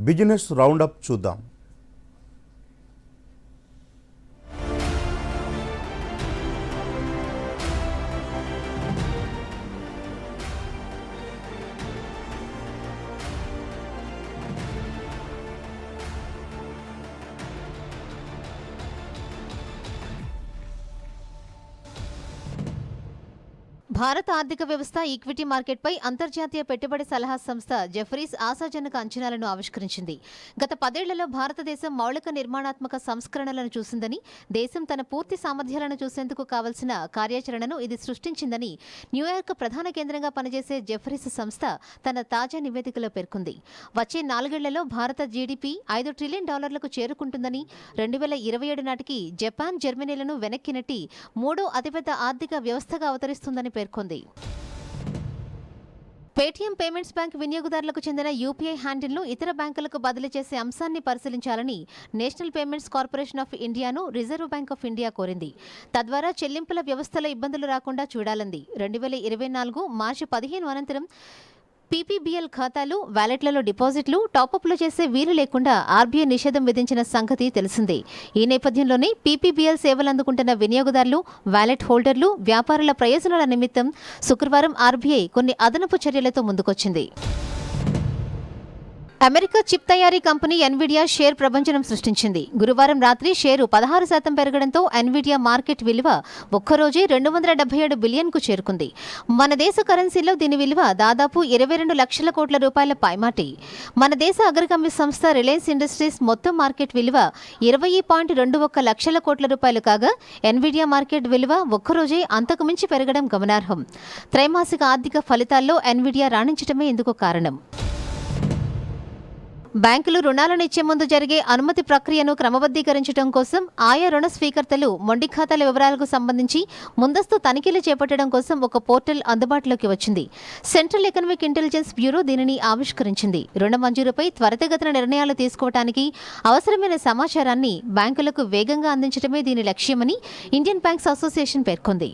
Business round up చూద్దాం. భారత ఆర్థిక వ్యవస్థ ఈక్విటీ మార్కెట్పై అంతర్జాతీయ పెట్టుబడి సలహా సంస్థ జెఫరీస్ ఆశాజనక అంచనాలను ఆవిష్కరించింది. గత పదేళ్ళలో భారతదేశం మౌలిక నిర్మాణాత్మక సంస్కరణలను చూసిందని దేశం తన పూర్తి సామర్థ్యాలను చూసేందుకు కావలసిన కార్యాచరణను ఇది సృష్టించిందని న్యూయార్క్ ప్రధాన కేంద్రంగా పనిచేసే జెఫరీస్ సంస్థ తన తాజా నివేదికలో పేర్కొంది. వచ్చే నాలుగేళ్ళలో భారత జీడీపీ ఐదు ట్రిలియన్ డాలర్లకు చేరుకుంటుందని రెండు వేల ఇరవై ఏడు నాటికి జపాన్ జర్మనీలను వెనక్కి నెట్టి మూడో అతిపెద్ద ఆర్థిక వ్యవస్థగా అవతరిస్తుందని పేర్కొంది. పేటీఎం పేమెంట్స్ బ్యాంక్ వినియోగదారులకు చెందిన యూపీఐ హ్యాండిల్ను ఇతర బ్యాంకులకు బదిలీ చేసే అంశాన్ని పరిశీలించాలని నేషనల్ పేమెంట్స్ కార్పొరేషన్ ఆఫ్ ఇండియాను రిజర్వ్ బ్యాంక్ ఆఫ్ ఇండియా కోరింది. తద్వారా చెల్లింపుల వ్యవస్థలో ఇబ్బందులు రాకుండా చూడాలంది. రెండు వేల ఇరవై నాలుగు మార్చి పదిహేను అనంతరం పీపీబీఎల్ ఖాతాలు వ్యాలెట్లలో డిపాజిట్లు టాపప్లు చేసే వీలు లేకుండా ఆర్బీఐ నిషేధం విధించిన సంగతి తెలిసిందే. ఈ నేపథ్యంలోనే పీపీబీఎల్ సేవలు అందుకుంటున్న వినియోగదారులు వ్యాలెట్ హోల్డర్లు వ్యాపారుల ప్రయోజనాల నిమిత్తం శుక్రవారం ఆర్బీఐ కొన్ని అదనపు చర్యలతో ముందుకొచ్చింది. అమెరికా చిప్ తయారీ కంపెనీ ఎన్విడియా షేర్ ప్రపంచనం సృష్టించింది. గురువారం రాత్రి షేరు పదహారు శాతం పెరగడంతో ఎన్విడియా మార్కెట్ విలువ ఒక్కరోజే రెండు వందల డెబ్బై ఏడు బిలియన్కు చేరుకుంది. మన దేశ కరెన్సీలో దీని విలువ దాదాపు ఇరవై రెండు లక్షల కోట్ల రూపాయల పైమాటి. మన దేశ అగ్రగమ్య సంస్థ రిలయన్స్ ఇండస్ట్రీస్ మొత్తం మార్కెట్ విలువ ఇరవై పాయింట్ రెండు ఒక్క లక్షల కోట్ల రూపాయలు కాగా ఎన్విడియా మార్కెట్ విలువ ఒక్కరోజే అంతకు మించి పెరగడం గమనార్హం. త్రైమాసిక ఆర్థిక ఫలితాల్లో ఎన్విడియా రాణించడమే ఇందుకు కారణం. బ్యాంకులు రుణాలనిచ్చే ముందు జరిగే అనుమతి ప్రక్రియను క్రమబద్ధీకరించడం కోసం ఆయా రుణ స్వీకర్తలు మొండి ఖాతాల వివరాలకు సంబంధించి ముందస్తు తనిఖీలు చేపట్టడం కోసం ఒక పోర్టల్ అందుబాటులోకి వచ్చింది. సెంట్రల్ ఎకనామిక్ ఇంటెలిజెన్స్ బ్యూరో దీనిని ఆవిష్కరించింది. రుణ మంజూరుపై త్వరితగతిన నిర్ణయాలు తీసుకోవడానికి అవసరమైన సమాచారాన్ని బ్యాంకులకు వేగంగా అందించడమే దీని లక్ష్యమని ఇండియన్ బ్యాంక్స్ అసోసియేషన్ పేర్కొంది.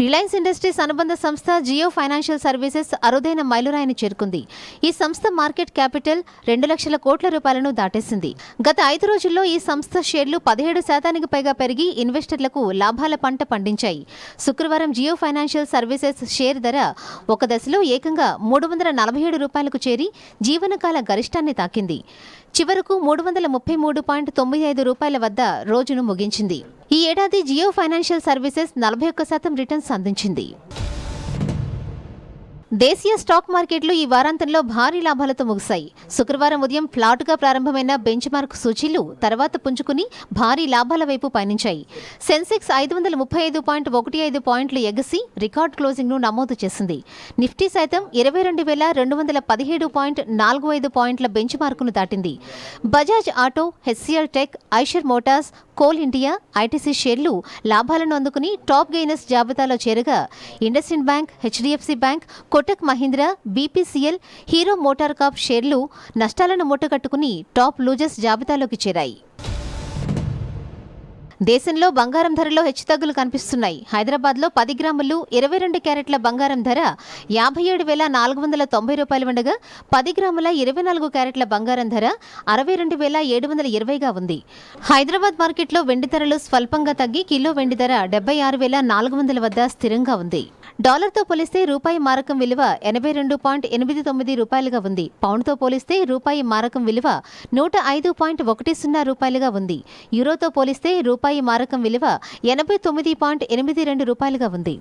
రిలయన్స్ ఇండస్ట్రీస్ అనుబంధ సంస్థ జియో ఫైనాన్షియల్ సర్వీసెస్ అరుదైన మైలురాయిని చేరుకుంది. ఈ సంస్థ మార్కెట్ క్యాపిటల్ రెండు లక్షల కోట్ల రూపాయలను దాటేసింది. గత ఐదు రోజుల్లో ఈ సంస్థ షేర్లు పదిహేడు శాతానికి పైగా పెరిగి ఇన్వెస్టర్లకు లాభాల పంట పండించాయి. శుక్రవారం జియో ఫైనాన్షియల్ సర్వీసెస్ షేర్ ధర ఒక దశలో ఏకంగా మూడు వందల నలభై ఏడు రూపాయలకు చేరి జీవనకాల గరిష్టాన్ని తాకింది. చివరకు మూడు వందల ముప్పై మూడు పాయింట్ తొమ్మిది ఐదు రూపాయల వద్ద రోజును ముగించింది. ఈ ఏడాది జియో ఫైనాన్షియల్ సర్వీసెస్ నలభై ఒక్క శాతం రిటర్న్స్ అందించింది. దేశీయ స్టాక్ మార్కెట్లు ఈ వారాంతంలో భారీ లాభాలతో ముగిశాయి. శుక్రవారం ఉదయం ఫ్లాట్గా ప్రారంభమైన బెంచ్ మార్క్ సూచీలు తర్వాత పుంజుకుని భారీ లాభాల వైపు పయనించాయి. సెన్సెక్స్ ఐదు వందల ముప్పై ఐదు పాయింట్ ఒకటి ఐదు పాయింట్లు ఎగసి రికార్డ్ క్లోజింగ్ను నమోదు చేసింది. నిఫ్టీ సైతం ఇరవై రెండు వేల రెండు వందల పదిహేడు పాయింట్ నాలుగు ఐదు పాయింట్ల బెంచ్ మార్కును దాటింది. Bajaj auto HCL tech Eicher Motors Coal India ITC షేర్లు లాభాలను అందుకుని టాప్ గెయినర్స్ జాబితాలో చేరగా IndusInd Bank HDFC Bank Kotak Mahindra BPCL Hero MotoCorp షేర్లు నష్టాలను మూటగట్టుకుని టాప్ లూజర్స్ జాబితాలోకి చేరాయి. దేశంలో బంగారం ధరలో హెచ్చుతగ్గులు కనిపిస్తున్నాయి. హైదరాబాద్లో పది గ్రాములు ఇరవై రెండు క్యారెట్ల బంగారం ధర యాభై ఏడు వేల నాలుగు వందల తొంభై రూపాయలు ఉండగా పది గ్రాముల ఇరవై నాలుగు క్యారెట్ల బంగారం ధర అరవై రెండు వేల ఏడు వందల ఇరవైగా ఉంది. హైదరాబాద్ మార్కెట్లో వెండి ధరలు స్వల్పంగా తగ్గి కిలో వెండి ధర డెబ్బై ఆరు వేల నాలుగు వందల వద్ద స్థిరంగా ఉంది. డాలర్తో పోలిస్తే రూపాయి మారకం విలువ ఎనభై రెండు పాయింట్ ఎనిమిది తొమ్మిది రూపాయలుగా ఉంది. పౌండ్తో పోలిస్తే రూపాయి మారకం విలువ నూట ఐదు పాయింట్ ఒకటి సున్నా రూపాయలుగా ఉంది. యూరోతో పోలిస్తే రూపాయి రూపాయి మారకం విలువ ఎనభై తొమ్మిది పాయింట్ ఎనిమిది రెండు రూపాయలుగా ఉంది.